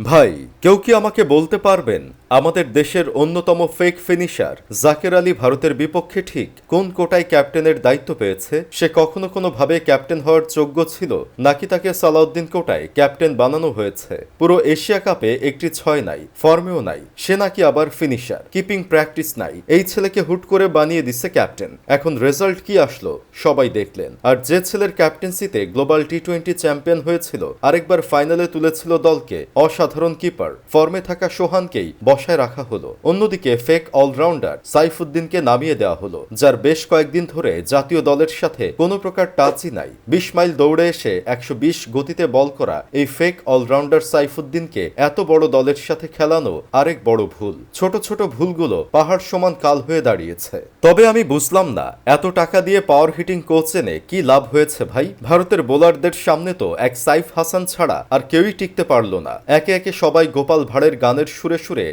ভাই কেউ কি আমাকে বলতে পারবেন? আমাদের দেশের অন্যতম ফেক ফিনিশার জাকের আলী ভারতের বিপক্ষে ঠিক কোন কোটায় ক্যাপ্টেনের দায়িত্ব পেয়েছে? সে কখনো কোনো ভাবে ক্যাপ্টেন হওয়ার যোগ্য ছিল? নাকি তাকে সালাউদ্দিন কোটায় ক্যাপ্টেন বানানো হয়েছে? পুরো এশিয়া কাপে একটি ছয় নাই, ফর্মেও নাই, সে নাকি আবার ফিনিশার কিপিং প্র্যাকটিস নাই, এই ছেলেকে হুট করে বানিয়ে দিচ্ছে ক্যাপ্টেন। এখন রেজাল্ট কি আসলো? সবাই দেখলেন। আর যে ছেলের ক্যাপ্টেন্সিতে গ্লোবাল টি টোয়েন্টি চ্যাম্পিয়ন হয়েছিল, আরেকবার ফাইনালে তুলেছিল দলকে, অসাধারণ কিপার ফর্মে থাকা সোহানকেই বসায় রাখা হলো। অন্যদিকে ফেক অলরাউন্ডার সাইফুদ্দিনকে নামিয়ে দেওয়া হলো, যার বেশ কয়েকদিন ধরে জাতীয় দলের সাথে কোনো প্রকার টাচই নাই। বিশ মাইল দৌড়ে এসে একশো বিশ গতিতে বল করা এই ফেক অলরাউন্ডার সাইফুদ্দিনকে এত বড় দলের সাথে খেলানো আরেক বড় ভুল। ছোট ছোট ভুলগুলো পাহাড় সমান কাল হয়ে দাঁড়িয়েছে। তবে আমি বুঝলাম না, এত টাকা দিয়ে পাওয়ার হিটিং কোচ এনে কি লাভ হয়েছে ভাই? ভারতের বোলারদের সামনে তো এক সাইফ হাসান ছাড়া আর কেউই টিকতে পারল না। একে একে সবাই গোপাল ভাড়ের গানের সুরে সুরে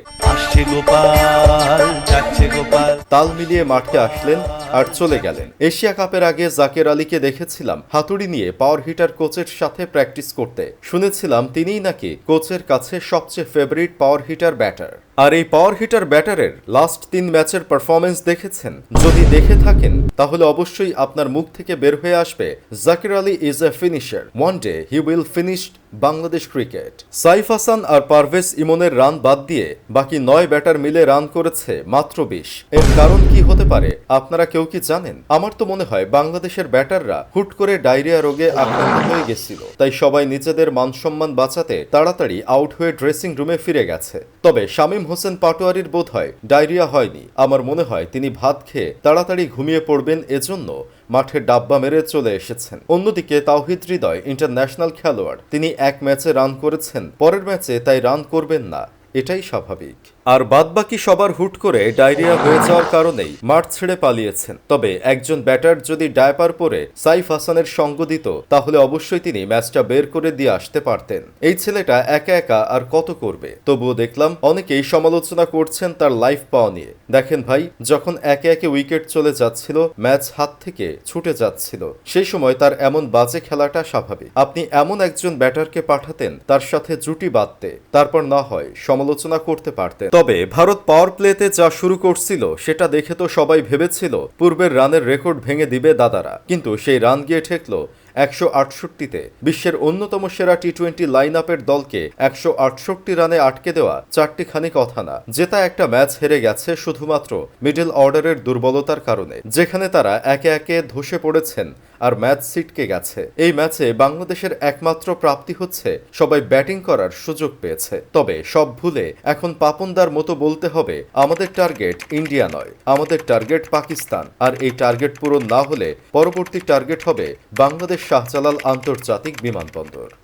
তাল মিলিয়ে মাঠে আসলেন আর চলে গেলেন। এশিয়া কাপের আগে জাকের আলীকে দেখেছিলাম হাতুড়ি নিয়ে পাওয়ার হিটার কোচের সাথে প্র্যাকটিস করতে। শুনেছিলাম তিনিই নাকি কোচের কাছে সবচেয়ে ফেভারিট পাওয়ার হিটার ব্যাটার আর এই পাওয়ার হিটার ব্যাটারের লাস্ট তিন ম্যাচের পারফরমেন্স দেখেছেন? যদি দেখে থাকেন, তাহলে অবশ্যই আপনার মুখ থেকে বের হয়ে আসবে। Zakir Ali is a finisher one day he will finished Bangladesh cricket. Saif Hasan আর পারভেজ ইমনের রান বাদ দিয়ে বাকি নয় ব্যাটার মিলে রান করেছে মাত্র বিশ। এর কারণ কি হতে পারে, আপনারা কেউ কি জানেন? আমার তো মনে হয় বাংলাদেশের ব্যাটাররা হুট করে ডায়রিয়া রোগে আক্রান্ত হয়ে গেছিল। তাই সবাই নিজেদের মানসম্মান বাঁচাতে তাড়াতাড়ি আউট হয়ে ড্রেসিং রুমে ফিরে গেছে। তবে শামীম হোসেন পাটোয়ারির বোধ হয় ডায়রিয়া হয়নি। আমার মনে হয় তিনি ভাত খেয়ে তাড়াতাড়ি ঘুমিয়ে পড়বেন এজন্য মাঠে ডাব্বা মেরে চলে এসেছেন। অন্যদিকে তাওহিদ হৃদয় ইন্টারন্যাশনাল খেলোয়াড়। তিনি এক ম্যাচে রান করেছেন, পরের ম্যাচে তাই রান করবেন না। এটাই স্বাভাবিক। আর বাদবাকি সবার হুট করে ডায়রিয়া হয়ে যাওয়ার কারণেই মাঠ ছেড়ে পালিয়েছেন। তবে একজন ব্যাটার যদি ডায়পার পরে সাইফ হাসানের সঙ্গ দিত, তাহলে অবশ্যই তিনি ম্যাচটা বের করে দিয়ে আসতে পারতেন। এই ছেলেটা একা একা আর কত করবে? তবুও দেখলাম অনেকেই সমালোচনা করছেন তার লাইফ পাওয়া নিয়ে। দেখেন ভাই, যখন একে একে উইকেট চলে যাচ্ছিল, ম্যাচ হাত থেকে ছুটে যাচ্ছিল। সেই সময় তার এমন বাজে খেলাটা স্বাভাবিক। আপনি এমন একজন ব্যাটারকে পাঠাতেন, তার সাথে জুটি বাঁধতে। তারপর না হয় সমালোচনা করতে পারতেন তবে ভারত পাওয়ার প্লেতে যা শুরু করছিল, সেটা দেখে তো সবাই ভেবেছিল, পূর্বের রানের রেকর্ড ভেঙে দিবে দাদারা। কিন্তু সেই রান গিয়ে ঠেকলো একশো আটষট্টিতে। বিশ্বের অন্যতম সেরা টি টোয়েন্টি লাইন আপের দলকে একশো আটষট্টি রানে আটকে দেওয়া চারটিখানি কথা না। জেতা একটা ম্যাচ হেরে গেছে শুধুমাত্র মিডল অর্ডারের দুর্বলতার কারণে, যেখানে তারা একে একে ধসে পড়েছেন আর ম্যাচ সিটকে গেছে। এই ম্যাচে বাংলাদেশের একমাত্র প্রাপ্তি হচ্ছে সবাই ব্যাটিং করার সুযোগ পেয়েছে। তবে সব ভুলে এখন পাপনদার মতো বলতে হবে, আমাদের টার্গেট ইন্ডিয়া নয়, আমাদের টার্গেট পাকিস্তান। আর এই টার্গেট পূরণ না হলে পরবর্তী টার্গেট হবে বাংলাদেশ শাহজালাল আন্তর্জাতিক বিমানবন্দর।